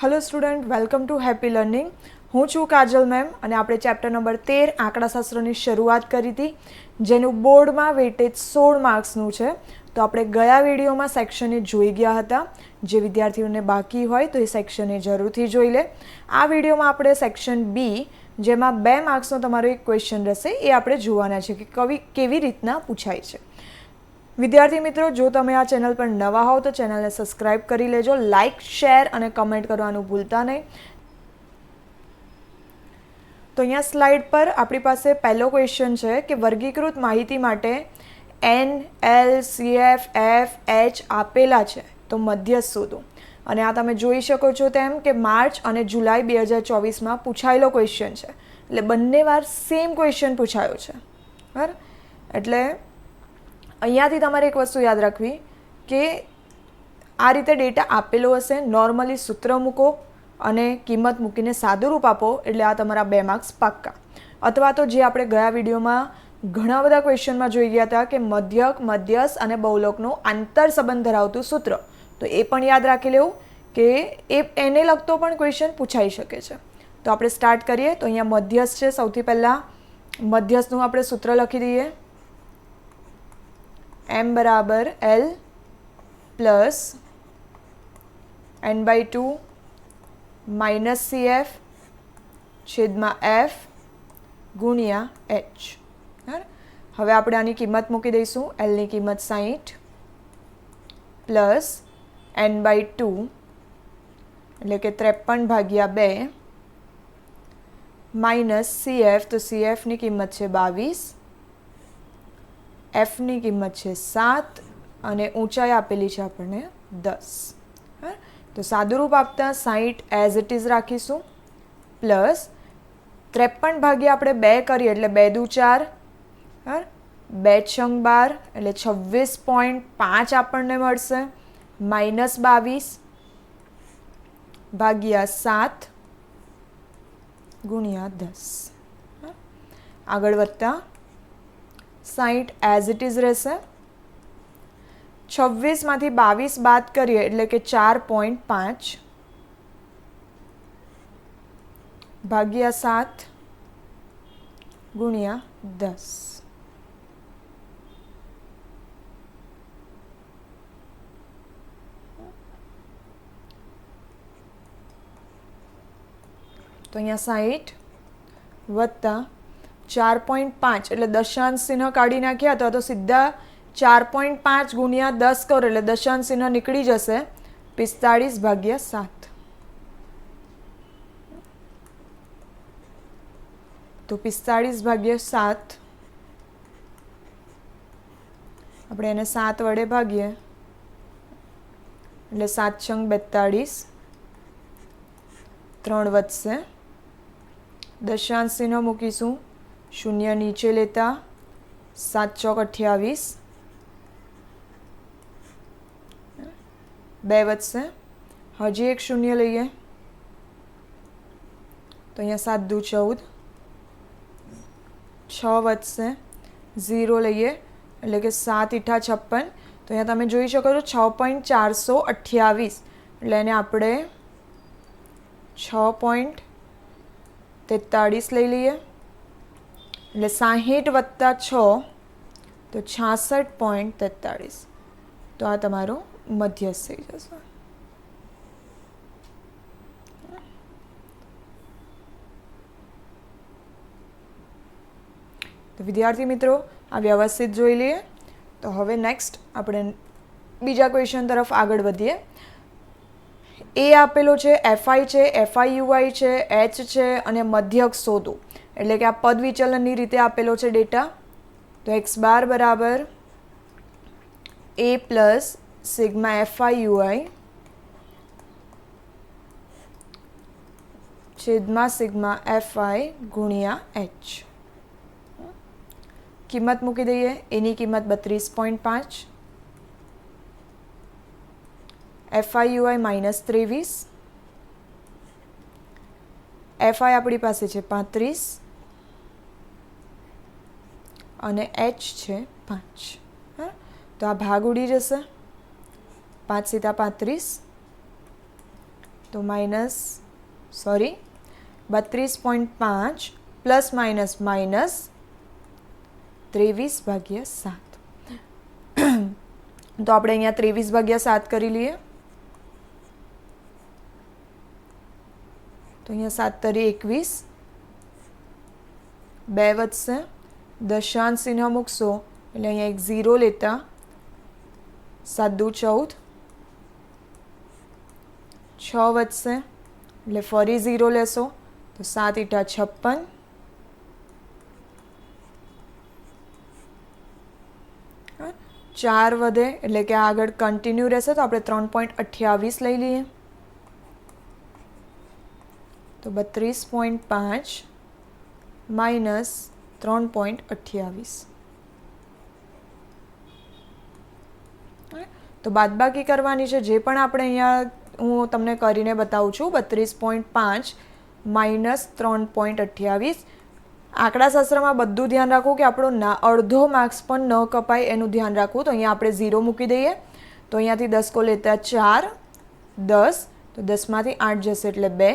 Hello student welcome to happy learning હું છું કાજલ ma'am અને આપણે ચેપ્ટર નંબર તેર આંકડાશાસ્ત્રની શરૂઆત કરી હતી, જેનું બોર્ડમાં વેટેજ સોળ માર્ક્સનું છે. તો આપણે ગયા વિડીયોમાં સેક્શને જોઈ ગયા હતા. જે વિદ્યાર્થીઓને બાકી હોય તો એ સેક્શને જરૂરથી જોઈ લે. આ વિડીયોમાં આપણે સેક્શન બી જેમાં બે માર્ક્સનો તમારો એક ક્વેશ્ચન રહેશે, એ આપણે જોવાના છે કે કવિ કેવી રીતના પૂછાય છે. વિદ્યાર્થી મિત્રો, જો તમે આ ચેનલ પર નવા હોવ તો ચેનલને સબસ્ક્રાઇબ કરી લેજો, લાઇક, શેર અને કમેન્ટ કરવાનું ભૂલતા નહીં. તો અહીંયા સ્લાઇડ પર આપણી પાસે પહેલો ક્વેશ્ચન છે કે વર્ગીકૃત માહિતી માટે N L CF F H આપેલા છે. તો મધ્યસ્થ શોધો. અને આ તમે જોઈ શકો છો તેમ કે માર્ચ અને જુલાઈ બે હજાર ચોવીસમાં પૂછાયેલો ક્વેશ્ચન છે. એટલે બંને વાર સેમ ક્વેશ્ચન પૂછાયો છે. બરાબર? એટલે અહીંયાથી તમારે એક વસ્તુ યાદ રાખવી કે આ રીતે ડેટા આપેલો હશે નોર્મલી સૂત્ર મૂકો અને કિંમત મૂકીને સાદુરૂપ આપો, એટલે આ તમારા બે માર્ક્સ પાક્કા. અથવા તો જે આપણે ગયા વિડીયોમાં ઘણા બધા ક્વેશ્ચનમાં જોઈ ગયા હતા કે મધ્યક મધ્યસ્થ અને બહુલોકનું આંતર સંબંધ ધરાવતું સૂત્ર. તો એ પણ યાદ રાખી લેવું કે એ એને લગતો પણ ક્વેશ્ચન પૂછાઈ શકે છે. તો આપણે સ્ટાર્ટ કરીએ. તો અહીંયા મધ્યસ્થ છે સૌથી પહેલાં. મધ્યસ્થનું આપણે સૂત્ર લખી દઈએ. એમ બરાબર L plus N by two minus C F છેદમાં એફ ગુણ્યા એચ હવે આપણે આની કિંમત મૂકી દઈશું. એલની કિંમત સાહીઠ પ્લસ એન બાય ટુ એટલે કે ત્રેપન ભાગ્યા બે માઇનસ સી એફ તો સી એફની કિંમત છે બાવીસ. એફની કિંમત છે સાત અને ઊંચાઈ આપેલી છે આપણને દસ. તો સાદુરૂપ આપતા સાહીઠ એઝ ઇટ ઇઝ રાખીશું. પ્લસ ત્રેપન ભાગ્યા આપણે બે કરીએ એટલે બે દુ ચાર. હા? બે છંગ બાર એટલે છવ્વીસ પોઈન્ટ પાંચ આપણને મળશે. માઇનસ બાવીસ ભાગ્યા સાત ગુણ્યા દસ. આગળ વધતા સાહીઠ એઝ ઇટ ઇઝ રહેશે. છવ્વીસમાંથી બાવીસ બાદ કરીએ, એટલે કે ચાર પોઈન્ટ પાંચ. ભાગ્યા સાત ગુણ્યા દસ. તો અહીંયા સાહીઠ વત્તા ચાર પોઈન્ટ પાંચ એટલે દશાંશ ચિહ્ન કાઢી નાખ્યા અથવા તો સીધા ચાર પોઈન્ટ પાંચ ગુણ્યા દસ કરો એટલે દશાંશ ચિહ્ન નીકળી જશે. પિસ્તાળીસ ભાગ્યા સાત. તો પિસ્તાળીસ ભાગ્યા સાત. આપણે એને સાત વડે ભાગીએ. એટલે સાત છંગ બેતાળીસ. ત્રણ વધશે. દશાંત ચિહ્ન મૂકીશું. શૂન્ય નીચે લેતા સાત ચોક અઠ્યાવીસ બે વધશે હજી એક શૂન્ય લઈએ તો અહીંયા સાત દુ ચૌદ છ વધશે ઝીરો લઈએ એટલે કે સાત ઈઠા છપ્પન તો અહીંયા તમે જોઈ શકો છો છ પોઈન્ટ ચારસો અઠ્યાવીસ એટલે એને આપણે છ પોઈન્ટ તેતાળીસ લઈ લઈએ એટલે સાહીઠ વત્તા છ, તો છાસઠ પોઈન્ટ તેતાળીસ. તો આ તમારો મધ્યસ્થ થઈ જશે. તો વિદ્યાર્થી મિત્રો, આ વ્યવસ્થિત જોઈ લઈએ. તો હવે નેક્સ્ટ આપણે બીજા ક્વેશ્ચન તરફ આગળ વધીએ. એ આપેલો છે એફઆઈ છે એફઆઈ યુઆઈ છે એચ છે અને મધ્યક શોધો. એટલે કે આ પદ વિચલનની રીતે આપેલો છે ડેટા. તો એક્સ બાર બરાબર A plus sigma FI UI છેદમાં સિગ્મા એફઆઈ ગુણ્યા એચ કિંમત મૂકી દઈએ. એની કિંમત બત્રીસ પોઈન્ટ પાંચ. એફઆઈયુઆઈ માઇનસ ત્રેવીસ. એફઆઈ આપણી પાસે છે પાંત્રીસ. અને એચ છે પાંચ. તો આ ભાગ ઉડી જશે. પાંચ સીતા પાંત્રીસ. તો માઇનસ સોરી બત્રીસ પોઈન્ટ પાંચ પ્લસ માઇનસ માઇનસ ત્રેવીસ ભાગ્યા સાત. તો આપણે અહીંયા ત્રેવીસ ભાગ્યા સાત કરી લઈએ. તો અહીંયા સાત તરી એકવીસ. બે વધશે. દશાંશ ચિહ્ન મૂકશો. એટલે અહીંયા એક ઝીરો લેતા. સાત દુ ચૌદ. છ વધશે. એટલે ફરી ઝીરો લેશો. તો સાત ઈટા છપ્પન. ચાર વધે. એટલે કે આગળ કન્ટિન્યુ રહેશે તો આપણે ત્રણ પોઈન્ટ અઠ્યાવીસ લઈ લઈએ. તો બત્રીસ પોઈન્ટ પાંચ. માઇનસ ત્રણ પોઈન્ટ અઠ્યાવીસ. તો બાદબાકી કરવાની છે, જે પણ આપણે અહીંયા હું તમને કરીને બતાવું છું, બત્રીસ પોઈન્ટ પાંચ માઇનસ ત્રણ પોઈન્ટ અઠ્યાવીસ. આંકડાશાસ્ત્રમાં બધું ધ્યાન રાખવું કે આપણો ના, અડધો માર્ક્સ પણ ન કપાય એનું ધ્યાન રાખવું. તો અહીંયા આપણે ઝીરો મૂકી દઈએ. તો અહીંયાથી દસ કો લેતા ચાર, દસ. તો દસમાંથી આઠ જશે એટલે બે.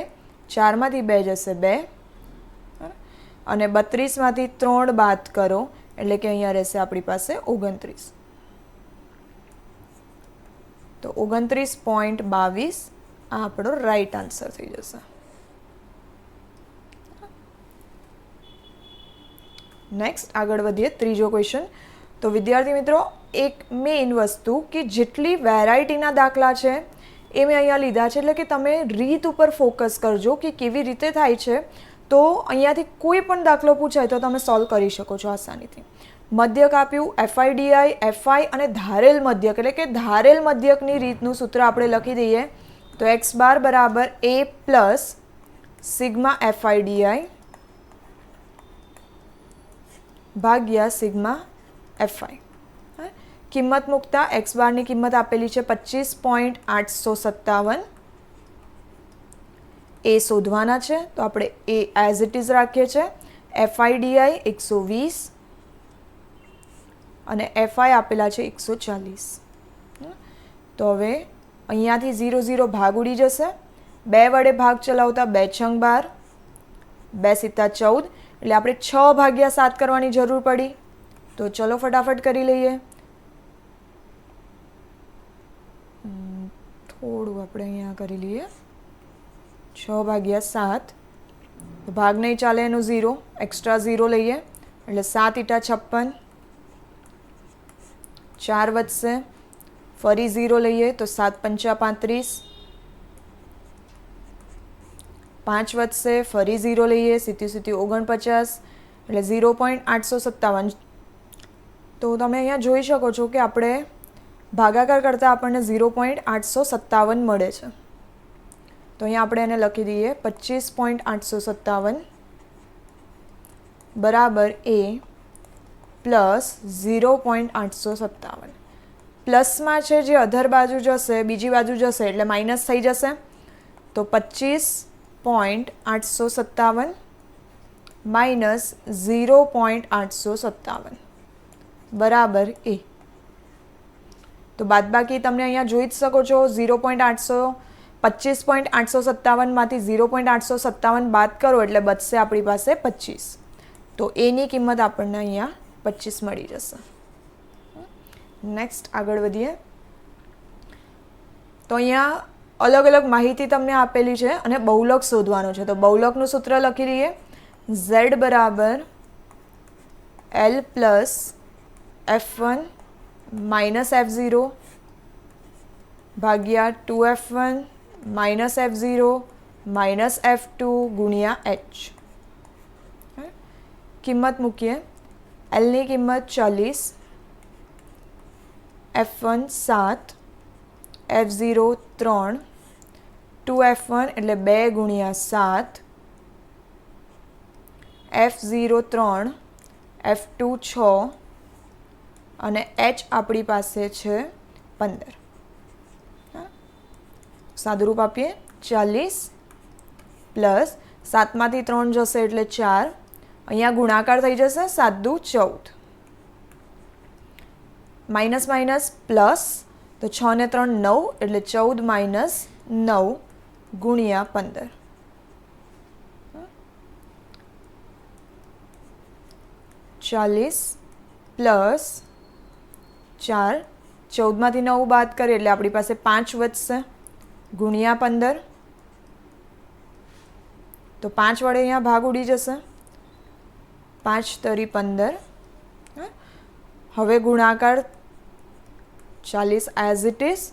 ચારમાંથી બે જશે બે. અને બત્રીસમાંથી ત્રણ બાદ કરો. એટલે કે અહીંયા રહેશે આપણી પાસે ઓગણત્રીસ. તો ઓગણત્રીસ પોઈન્ટ બાવીસ આ આપણો રાઈટ આન્સર થઈ જશે. નેક્સ્ટ આગળ વધીએ ત્રીજો ક્વેશ્ચન તો વિદ્યાર્થી મિત્રો, એક મેઇન વસ્તુ કે જેટલી વેરાયટીના દાખલા છે, એ મેં અહીંયા લીધા છે. એટલે કે તમે રીત ઉપર ફોકસ કરજો કે કેવી રીતે થાય છે. તો અહીંયાથી કોઈ પણ દાખલો પૂછાય તો તમે સોલ્વ કરી શકો છો આસાનીથી. મધ્યક આપ્યું એફઆઈડીઆઈ એફઆઈ અને ધારેલ મધ્યક. એટલે કે ધારેલ મધ્યકની રીતનું સૂત્ર આપણે લખી દઈએ. તો એક્સ બાર બરાબર A plus sigma F I D I ભાગ્યા સિગ્મા એફઆઈ કિંમત મૂકતા એક્સ બારની કિંમત આપેલી છે પચીસ પોઈન્ટ આઠસો સત્તાવન. એ શોધવાના છે, તો આપણે એ એઝ ઇટ ઇઝ રાખીએ છીએ એફઆઈડીઆઈ એકસો વીસ અને એફઆઈ આપેલા છે એકસો ચાલીસ. તો હવે અહીંયાથી ઝીરો ઝીરો ભાગ ઉડી જશે. બે વડે ભાગ ચલાવતા બે છંગ બાર, બે સિત્તા ચૌદ. એટલે આપણે છ ભાગ્યા સાત કરવાની જરૂર પડી. તો ચલો ફટાફટ કરી લઈએ. થોડું આપણે અહીંયા કરી લઈએ. છ ભાગ્યા સાત. ભાગ નહીં ચાલે એનું ઝીરો. એક્સ્ટ્રા ઝીરો લઈએ. એટલે સાત ઈટા છપ્પન. ચાર વધશે. ફરી ઝીરો લઈએ તો સાત પંચા પાંત્રીસ. પાંચ વધશે. ફરી ઝીરો લઈએ. સીધી સીધી ઓગણપચાસ. એટલે ઝીરો પોઈન્ટ આઠસો સત્તાવન. તો તમે અહીંયા જોઈ શકો છો કે આપણે ભાગાકાર કરતાં આપણને ઝીરો પોઈન્ટ આઠસો સત્તાવન મળે છે. તો અહીંયા આપણે એને લખી દઈએ પચીસ પોઈન્ટ આઠસો સત્તાવન બરાબર એ પ્લસ ઝીરો પોઈન્ટ આઠસો સત્તાવન. પ્લસમાં છે જે અધર બાજુ જશે, બીજી બાજુ જશે એટલે માઇનસ થઈ જશે. તો પચીસ પોઈન્ટ આઠસો સત્તાવન માઇનસ ઝીરો પોઈન્ટ આઠસો સત્તાવન. બરાબર એ. તો બાદબાકી તમને અહીંયા જોઈ જ શકો છો, ઝીરો પોઈન્ટ આઠસો પચીસ પોઈન્ટ આઠસો સત્તાવનમાંથી ઝીરો પોઈન્ટ આઠસો સત્તાવન બાદ કરો એટલે બચશે આપણી પાસે પચીસ. તો એની કિંમત આપણને અહીંયા પચીસ મળી જશે. નેક્સ્ટ આગળ વધીએ. તો અહીંયા અલગ અલગ માહિતી તમને આપેલી છે અને બહુલક શોધવાનો છે. તો બહુલકનું સૂત્ર લખી લઈએ ઝેડ બરાબર L plus F one minus F zero ભાગ્યા two F one minus F zero minus F two ગુણ્યા એચ કિંમત મૂકીએ એલની કિંમત ચાલીસ એફ વન સાત એફ ઝીરો ત્રણ ટુ એફ વન એટલે બે ગુણ્યા સાત એફ ઝીરો ત્રણ એફ ટુ છ અને એચ આપણી પાસે છે પંદર સાદુરૂપ આપીએ. ચાલીસ પ્લસ સાતમાંથી ત્રણ જશે એટલે ચાર. અહીંયા ગુણાકાર થઈ જશે સાત દુ ચૌદ. માઇનસ માઇનસ પ્લસ તો છ ને ત્રણ નવ એટલે ચૌદ માઇનસ નવ ગુણ્યા પંદર. ચાલીસ પ્લસ ચાર. ચૌદમાંથી નવ બાદ કરીએ એટલે આપણી પાસે પાંચ વધશે. ગુણ્યા પંદર. તો પાંચ વડે અહીંયા ભાગ ઉડી જશે. પાંચ તરી પંદર? હવે ગુણાકાર ચાલીસ એઝ ઇટ ઇઝ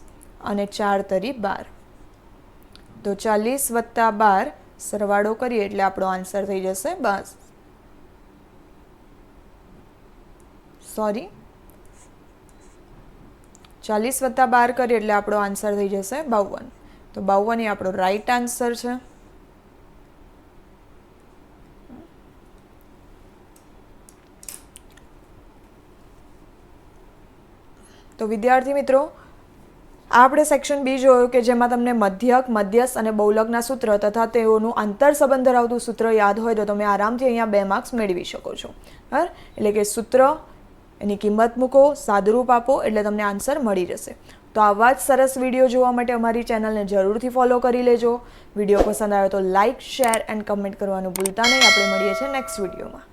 અને ચાર તરી બાર. તો ચાલીસ વત્તા બાર સરવાળો કરીએ એટલે આપણો આન્સર થઈ જશે બસ સોરી ચાલીસ વત્તા બાર કરીએ એટલે આપણો આન્સર થઈ જશે બાવન. તો બાવન એ આપણો રાઈટ આન્સર છે. તો વિદ્યાર્થી મિત્રો, આપણે સેક્શન બી જોયું કે જેમાં તમને મધ્યક મધ્યસ્થ અને બહુલકના સૂત્ર તથા તેઓનું આંતર સંબંધ ધરાવતું સૂત્ર યાદ હોય તો તમે આરામથી અહીંયા બે માર્ક્સ મેળવી શકો છો. બરાબર એટલે કે સૂત્ર, એની કિંમત મૂકો, સાદુરૂપ આપો, એટલે તમને આન્સર મળી જશે. તો આવા જ સરસ વીડિયો જોવા માટે અમારી ચેનલને જરૂરથી ફોલો કરી લેજો. વીડિયો પસંદ આવ્યો તો લાઇક શેર એન્ડ કમેન્ટ કરવાનું ભૂલતા નહીં. આપણે મળીએ છીએ નેક્સ્ટ વિડીયોમાં.